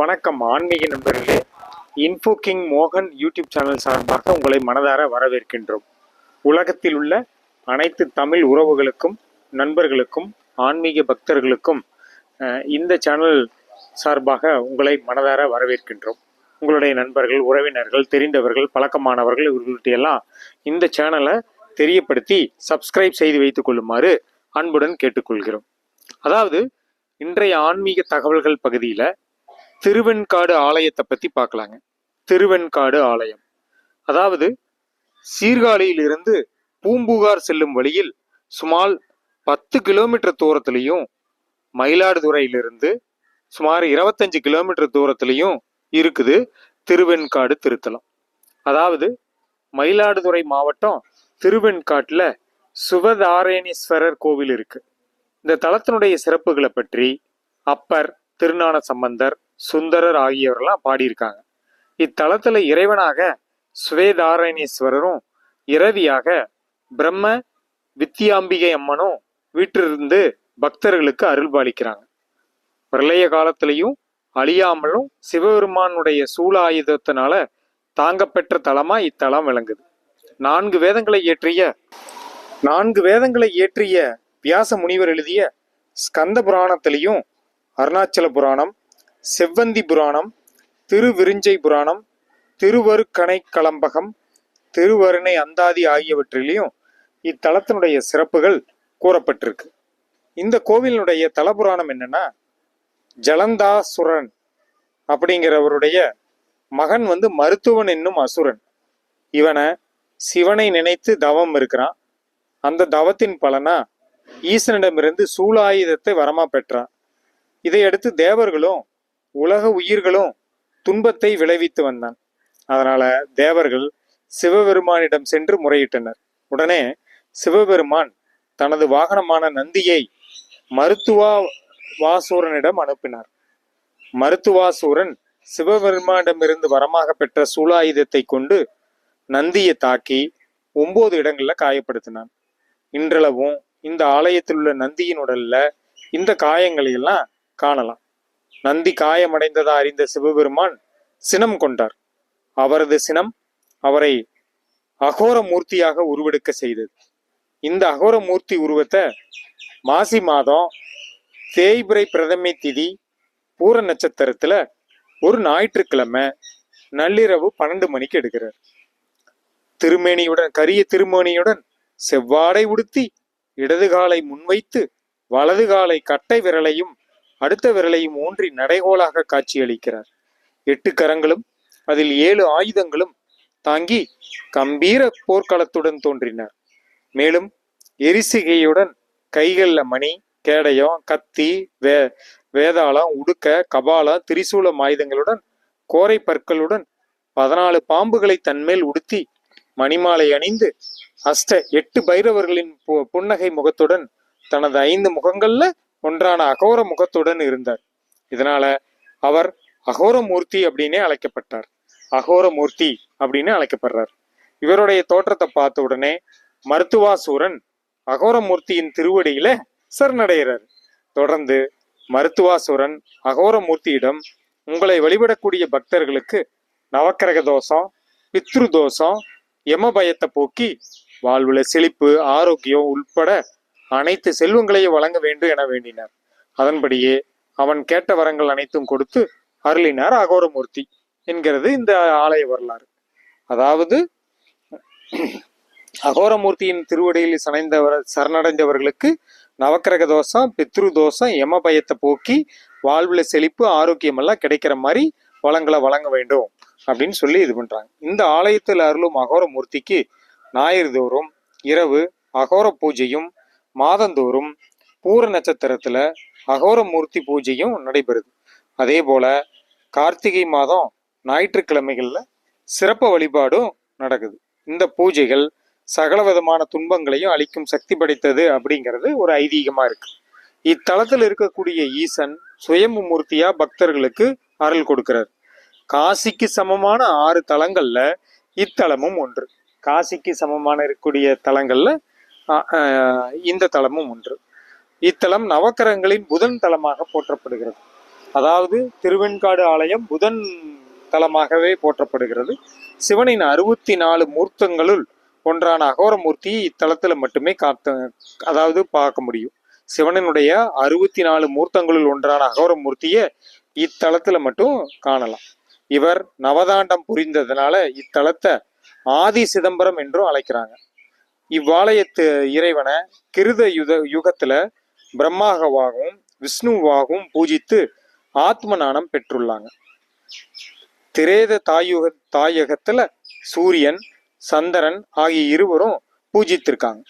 வணக்கம் ஆன்மீக நண்பர்களே. இன்ஃபோ கிங் மோகன் யூடியூப் சேனல் சார்பாக உங்களை மனதார வரவேற்கின்றோம். உலகத்தில் உள்ள அனைத்து தமிழ் உறவுகளுக்கும் நண்பர்களுக்கும் ஆன்மீக பக்தர்களுக்கும் இந்த சேனல் சார்பாக உங்களை மனதார வரவேற்கின்றோம். உங்களுடைய நண்பர்கள் உறவினர்கள் தெரிந்தவர்கள் பழக்கமானவர்கள் இவர்கள்ட்டையெல்லாம் இந்த சேனலை தெரியப்படுத்தி சப்ஸ்கிரைப் செய்து வைத்துக் கொள்ளுமாறு அன்புடன் கேட்டுக்கொள்கிறோம். அதாவது இன்றைய ஆன்மீக தகவல்கள் பகுதியில் திருவெண்காடு ஆலயத்தை பற்றி பார்க்கலாங்க. திருவெண்காடு ஆலயம். அதாவது சீர்காழியிலிருந்து பூம்புகார் செல்லும் வழியில் சுமார் பத்து கிலோமீட்டர் தூரத்திலையும் மயிலாடுதுறையிலிருந்து சுமார் இருபத்தஞ்சு கிலோமீட்டர் தூரத்திலையும் இருக்குது திருவெண்காடு திருத்தலம். அதாவது மயிலாடுதுறை மாவட்டம் திருவெண்காட்டில் சுவதாரேணீஸ்வரர் கோவில் இருக்கு. இந்த தலத்தினுடைய சிறப்புகளை பற்றி அப்பர் திருஞான சம்பந்தர் சுந்தரர் ஆகியோரெல்லாம் பாடியிருக்காங்க. இத்தலத்தில் இறைவனாக சுவேதாரணீஸ்வரரும் இரவியாக பிரம்ம வித்தியாம்பிகை அம்மனும் வீட்டிலிருந்து பக்தர்களுக்கு அருள்பாலிக்கிறாங்க. பிரளய காலத்திலையும் அழியாமலும் சிவபெருமானுடைய சூலாயுதத்தினால தாங்கப்பெற்ற தலமா இத்தலம் விளங்குது. நான்கு வேதங்களை இயற்றிய நான்கு வேதங்களை இயற்றிய வியாச முனிவர் எழுதிய ஸ்கந்த புராணத்திலையும் அருணாச்சல புராணம் செவ்வந்தி புராணம் திருவிருஞ்சை புராணம் திருவருக்கணை கலம்பகம் திருவருணை அந்தாதி ஆகியவற்றிலையும் இத்தலத்தினுடைய சிறப்புகள் கூறப்பட்டிருக்கு. இந்த கோவிலினுடைய தலபுராணம் என்னன்னா ஜலந்தாசுரன் அப்படிங்கிறவருடைய மகன் வந்து மருத்துவன் என்னும் அசுரன். இவனை சிவனை நினைத்து தவம் இருக்கிறான். அந்த தவத்தின் பலனா ஈசனிடமிருந்து சூலாயுதத்தை வரமா பெற்றான். இதையடுத்து தேவர்களும் உலக உயிர்களும் துன்பத்தை விளைவித்து வந்தான். அதனால தேவர்கள் சிவபெருமானிடம் சென்று முறையிட்டனர். உடனே சிவபெருமான் தனது வாகனமான நந்தியை மருத்துவா வாசூரனிடம் அனுப்பினார். மருத்துவாசூரன் சிவபெருமானிடமிருந்து வரமாக பெற்ற சூலாயுதத்தை கொண்டு நந்தியை தாக்கி ஒன்பது இடங்களில் காயப்படுத்தினான். இன்றளவும் இந்த ஆலயத்தில் உள்ள நந்தியின் உடல்ல இந்த காயங்களை எல்லாம் காணலாம். நந்தி காயமடைந்ததா அறிந்த சிவபெருமான் சினம் கொண்டார். அவரது சினம் அவரை அகோர மூர்த்தியாக உருவெடுக்க செய்தது. இந்த அகோர மூர்த்தி உருவத்தை மாசி மாதம் தேய்பிரை பிரதமை திதி பூர நட்சத்திரத்துல ஒரு ஞாயிற்றுக்கிழமை நள்ளிரவு பன்னெண்டு மணிக்கு எடுக்கிறார். திருமேனியுடன் கரிய திருமேனியுடன் செவ்வாடை உடுத்தி இடது காலை முன்வைத்து வலது காலை கட்டை விரலையும் அடுத்த விரலையும் ஊன்றி நடைகோலாக காட்சியளிக்கிறார். எட்டு கரங்களும் அதில் ஏழு ஆயுதங்களும் தாங்கி கம்பீர போர்க்களத்துடன் தோன்றினார் மேலும் எரிசிகையுடன் கைகளில் மணி கேடயம் கத்தி வே வேதாளம் உடுக்க கபாலம் திரிசூலம் ஆயுதங்களுடன் கோரை பற்களுடன் பதினாலு பாம்புகளை தன்மேல் உடுத்தி மணிமாலை அணிந்து அஷ்ட எட்டு பைரவர்களின் பு- புன்னகை முகத்துடன் தனது ஐந்து முகங்கள்ல ஒன்றான அகோர முகத்துடன் இருந்தார். இதனால அவர் அகோரமூர்த்தி அப்படின்னே அழைக்கப்பட்டார். அகோரமூர்த்தி அப்படின்னு அழைக்கப்படுறார். இவருடைய தோற்றத்தை பார்த்த உடனே மருத்துவாசூரன் அகோரமூர்த்தியின் திருவடியில சரணடைகிறார். தொடர்ந்து மருத்துவாசூரன் அகோரமூர்த்தியிடம் உங்களை வழிபடக்கூடிய பக்தர்களுக்கு நவக்கிரக தோஷம் பித்ரு தோஷம் யமபயத்தை போக்கி வாழ்வுல செழிப்பு ஆரோக்கியம் உள்பட அனைத்து செல்வங்களையும் வழங்க வேண்டும் என வேண்டினார். அதன்படியே அவன் கேட்ட வரங்கள் அனைத்தும் கொடுத்து அருளினார் அகோரமூர்த்தி என்கிறது இந்த ஆலய வரலாறு. அதாவது அகோரமூர்த்தியின் திருவடியில் சனைந்தவர் சரணடைந்தவர்களுக்கு நவக்கிரக தோஷம் பித்ரு தோஷம் யம பயத்தை போக்கி வாழ்வுல செழிப்பு ஆரோக்கியம் எல்லாம் கிடைக்கிற மாதிரி வளங்களை வழங்க வேண்டும் அப்படின்னு சொல்லி இது பண்றாங்க. இந்த ஆலயத்தில் அருளும் அகோரமூர்த்திக்கு ஞாயிறு தோறும் இரவு அகோர பூஜையும் மாதந்தோறும் பூர நட்சத்திரத்துல அகோரமூர்த்தி பூஜையும் நடைபெறுது. அதே போல கார்த்திகை மாதம் ஞாயிற்றுக்கிழமைகள்ல சிறப்பு வழிபாடும் நடக்குது. இந்த பூஜைகள் சகல விதமான துன்பங்களையும் அளிக்கும் சக்தி படைத்தது அப்படிங்கிறது ஒரு ஐதீகமா இருக்கு. இத்தலத்தில் இருக்கக்கூடிய ஈசன் சுயம்பு மூர்த்தியா பக்தர்களுக்கு அருள் கொடுக்கிறார். காசிக்கு சமமான ஆறு தலங்கள்ல இத்தலமும் ஒன்று. காசிக்கு சமமான இருக்கக்கூடிய தலங்கள்ல இந்த தலமும் ஒன்று. இத்தலம் நவக்கரங்களின் புதன் தலமாக போற்றப்படுகிறது. அதாவது திருவெண்காடு ஆலயம் புதன் தலமாகவே போற்றப்படுகிறது. சிவனின் அறுபத்தி நாலு மூர்த்தங்களுள் ஒன்றான அகோரமூர்த்தியை இத்தலத்துல மட்டுமே காத்த அதாவது பார்க்க முடியும். சிவனினுடைய அறுபத்தி நாலு மூர்த்தங்களுள் ஒன்றான அகோரமூர்த்தியை இத்தலத்துல மட்டும் காணலாம். இவர் நவதாண்டம் புரிந்ததுனால இத்தலத்தை ஆதி சிதம்பரம் என்றும் அழைக்கிறாங்க. இவ்வாலயத்து இறைவனை கிருத யுத யுகத்துல பிரம்மாகவாகவும் விஷ்ணுவாகவும் பூஜித்து ஆத்மநானம் பெற்றுள்ளாங்க. திரேத தாயுக தாயகத்துல சூரியன் சந்திரன் ஆகிய இருவரும் பூஜித்திருக்காங்க.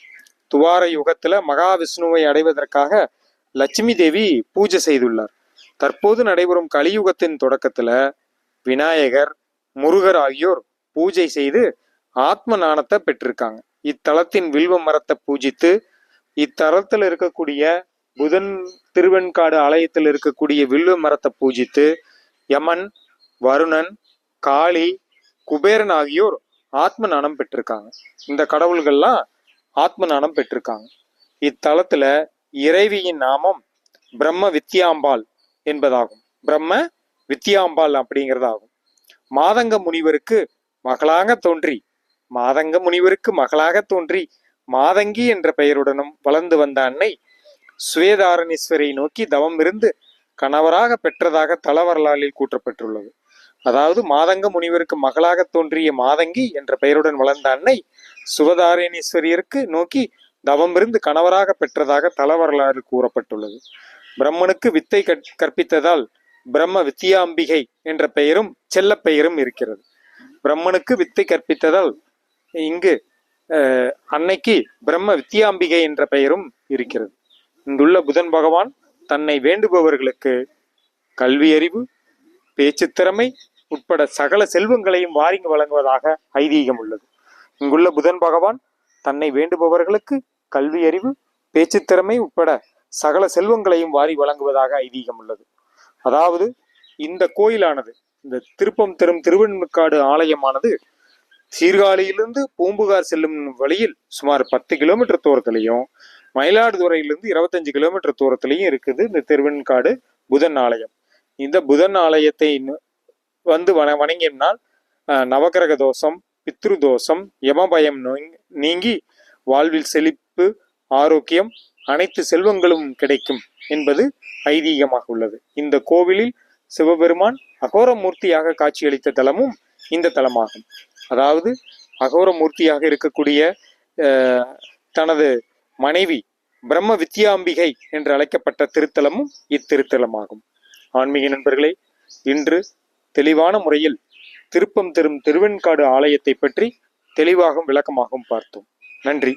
துவார யுகத்துல மகாவிஷ்ணுவை அடைவதற்காக லட்சுமி தேவி பூஜை செய்துள்ளார். தற்போது நடைபெறும் கலியுகத்தின் தொடக்கத்துல விநாயகர் முருகர் ஆகியோர் பூஜை செய்து ஆத்ம நாணத்தை பெற்றிருக்காங்க. இத்தலத்தின் வில்வ மரத்தை பூஜித்து இத்தலத்தில் இருக்கக்கூடிய புதன் திருவெண்காடு ஆலயத்தில் இருக்கக்கூடிய வில்வ மரத்தை பூஜித்து யமன் வருணன் காளி குபேரன் ஆகியோர் ஆத்ம நாணம் பெற்றிருக்காங்க. இந்த கடவுள்கள்லாம் ஆத்ம நாணம் பெற்றிருக்காங்க. இத்தலத்துல இறைவியின் நாமம் பிரம்ம வித்யாம்பாள் என்பதாகும். பிரம்ம வித்யாம்பாள் அப்படிங்கிறதாகும். மாதங்க முனிவருக்கு மகளாக தோன்றி மாதங்க முனிவருக்கு மகளாக தோன்றி மாதங்கி என்ற பெயருடனும் வளர்ந்து வந்த அன்னை சுவேதாரணீஸ்வரை நோக்கி தவம் இருந்து கணவராக பெற்றதாக தல வரலாறில் கூற்றப்பட்டுள்ளது. அதாவது மாதங்க முனிவருக்கு மகளாக தோன்றிய மாதங்கி என்ற பெயருடன் வளர்ந்த அன்னை சுவதாரணீஸ்வரியருக்கு நோக்கி தவம் இருந்து கணவராக பெற்றதாக தல வரலாறு கூறப்பட்டுள்ளது. பிரம்மனுக்கு வித்தை கற்- கற்பித்ததால் பிரம்ம வித்யாம்பிகை என்ற பெயரும் செல்ல பெயரும் இருக்கிறது. பிரம்மனுக்கு வித்தை கற்பித்ததால் இங்கு அன்னைக்கு பிரம்ம வித்யாம்பிகை என்ற பெயரும் இருக்கிறது. இங்குள்ள புதன் பகவான் தன்னை வேண்டுபவர்களுக்கு கல்வி அறிவு திறமை உட்பட சகல செல்வங்களையும் வாரிங்கு வழங்குவதாக ஐதீகம் உள்ளது. இங்குள்ள புதன் பகவான் தன்னை வேண்டுபவர்களுக்கு கல்வி அறிவு பேச்சுத் திறமை உட்பட சகல செல்வங்களையும் வாரி வழங்குவதாக ஐதீகம் உள்ளது. அதாவது இந்த கோயிலானது இந்த திருப்பம் தரும் திருவெண்முக்காடு ஆலயமானது சீர்காழியிலிருந்து பூம்புகார் செல்லும் வழியில் சுமார் பத்து கிலோமீட்டர் தூரத்திலையும் மயிலாடுதுறையிலிருந்து இருபத்தஞ்சு கிலோமீட்டர் தூரத்திலையும் இருக்குது இந்த திருவெண்காடு புதன் ஆலயம். இந்த புதன் ஆலயத்தை வந்து வண வணங்கினால் அஹ், நவக்கிரக தோஷம் பித்ரு தோஷம் யமபயம் நோய்- நீங்கி வாழ்வில் செழிப்பு ஆரோக்கியம் அனைத்து செல்வங்களும் கிடைக்கும் என்பது ஐதீகமாக உள்ளது. இந்த கோவிலில் சிவபெருமான் அகோரமூர்த்தியாக காட்சியளித்த தலமும் இந்த தலமாகும். அதாவது அகோரமூர்த்தியாக இருக்கக்கூடிய தனது மனைவி பிரம்ம வித்யாம்பிகை என்று அழைக்கப்பட்ட திருத்தலமும் இத்திருத்தலமாகும். ஆன்மீக நண்பர்களே இன்று தெளிவான முறையில் திருப்பம் தரும் திருவெண்காடு ஆலயத்தை பற்றி தெளிவாகவும் விளக்கமாகவும் பார்த்தோம். நன்றி.